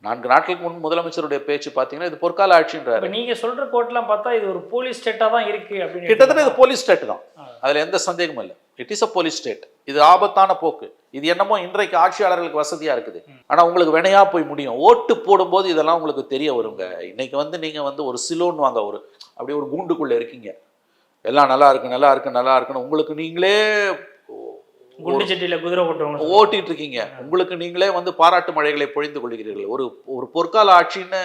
நான்கு நாட்களுக்கு முன் முதலமைச்சருடைய பேச்சு பார்த்தீங்கன்னா இது பொற்கால ஆட்சின்றாரு. நீங்க சொல்ற கோட்லாம் பார்த்தா இது ஒரு போலீஸ் ஸ்டேட்டா தான் இருக்கு அப்படின்னு கிட்டத்தட்ட இது போலீஸ் ஸ்டேட் தான். அதுல எந்த சந்தேகமும் இல்லை. It is a police state இது ஆபத்தான போக்கு. இது என்னமோ இன்றைக்கு ஆட்சியாளர்களுக்கு வசதியா இருக்குது. ஆனா உங்களுக்கு வினையா போய் முடியும். ஓட்டு போடும்போது இதெல்லாம் உங்களுக்கு தெரிய வருங்க. இன்னைக்கு வந்து நீங்க வந்து ஒரு சிலோன் வாங்க. ஒரு அப்படியே ஒரு கூண்டுக்குள்ள இருக்கீங்க. எல்லாம் நல்லா இருக்கு நல்லா இருக்கு நல்லா இருக்குன்னு உங்களுக்கு நீங்களே குண்டு சட்டியில குதிரை ஓட்டுறவங்க ஓட்டிட்டு இருக்கீங்க உங்களுக்கு நீங்களே வந்து பாராட்டு மழைகளை பொழிந்து கொள்கிறீர்கள். ஒரு ஒரு பொற்கால ஆட்சின்னு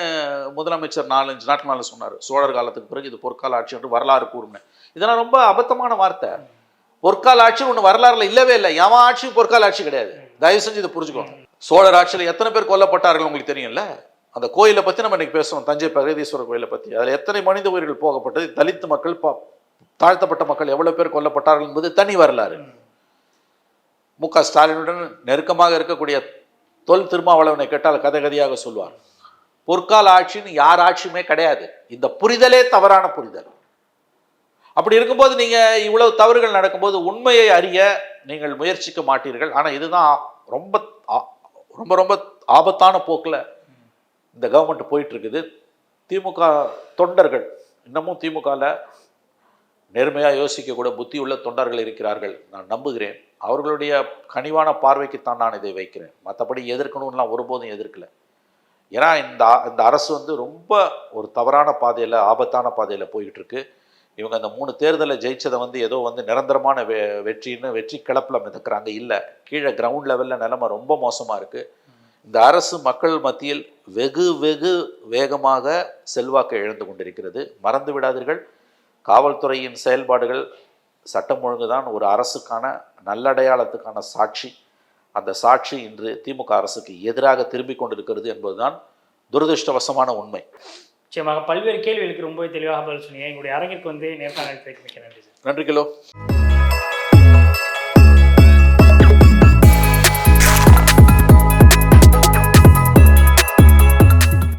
முதலமைச்சர் நாலஞ்சு நாட்கள் நாள் சொன்னார். சோழர் காலத்துக்கு பிறகு இது பொற்கால ஆட்சி என்று வரலாறு கூறுமே இதெல்லாம் ரொம்ப அபத்தமான வார்த்தை. பொற்கால ஆட்சி ஒன்று வரலாறுல இல்லவே இல்லை. எவன் ஆட்சியும் பொற்கால ஆட்சி கிடையாது. தயவு செஞ்சு இதை புரிஞ்சுக்கோங்க சோழர் ஆட்சியில் எத்தனை பேர் கொல்லப்பட்டார்கள் உங்களுக்கு தெரியும்ல? அந்த கோயிலை பத்தி நம்ம இன்னைக்கு பேசுவோம். தஞ்சை பிரகதீஸ்வரர் கோயிலை பத்தி. அதுல எத்தனை மனித உயிர்கள் போகப்பட்டது? தலித் மக்கள் பா- தாழ்த்தப்பட்ட மக்கள் எவ்வளவு பேர் கொல்லப்பட்டார்கள் என்பது தனி வரலாறு. மு க ஸ்டாலினுடன் நெருக்கமாக இருக்கக்கூடிய தொல் திருமாவளவனை கேட்டால் கதை கதையாக சொல்வார். பொற்கால ஆட்சின்னு யார் ஆட்சியுமே கிடையாது. இந்த புரிதலே தவறான புரிதல். அப்படி இருக்கும்போது நீங்கள் இவ்வளவு தவறுகள் நடக்கும்போது உண்மையை அறிய நீங்கள் முயற்சிக்க மாட்டீர்கள். ஆனால் இதுதான் ரொம்ப ரொம்ப ரொம்ப ஆபத்தான போக்கில் இந்த கவர்மெண்ட் போயிட்டு இருக்குது. திமுக தொண்டர்கள் இன்னமும் திமுகவில் நேர்மையாக யோசிக்கக்கூட புத்தியுள்ள தொண்டர்கள் இருக்கிறார்கள். நான் நம்புகிறேன். அவர்களுடைய கனிவான பார்வைக்குத்தான் நான் இதை வைக்கிறேன். மற்றபடி எதிர்க்கணும்லாம் ஒருபோதும் எதிர்க்கல. ஏன்னா இந்த இந்த அரசு வந்து ரொம்ப ஒரு தவறான பாதையில் ஆபத்தான பாதையில் போய்கிட்டு இருக்கு இவங்க அந்த மூணு தேர்தலை ஜெயிச்சதை வந்து ஏதோ வந்து நிரந்தரமான வெ வெற்றின்னு வெற்றி கிளப்பில் மிதக்கிறாங்க. இல்லை கீழே கிரவுண்ட் லெவலில் நிலைமை ரொம்ப மோசமாக இருக்குது இந்த அரசு மக்கள் மத்தியில் வெகு வெகு வேகமாக செல்வாக்கை இழந்து கொண்டிருக்கிறது. மறந்து விடாதீர்கள். காவல்துறையின் செயல்பாடுகள் சட்டம் ஒழுங்கு தான் ஒரு அரசுக்கான நல்லடையாளத்துக்கான சாட்சி. அந்த சாட்சி இன்று திமுக அரசுக்கு எதிராக திரும்பிக் கொண்டிருக்கிறது என்பதுதான் துரதிருஷ்டவசமான உண்மை. நிச்சயமாக பல்வேறு கேள்விகளுக்கு ரொம்பவே தெளிவாக பதில் சொன்னீங்க. எங்களுடைய அரங்கிற்கு வந்து நேர்காணல் மிக்க நன்றி சார். நன்றி கிலோ.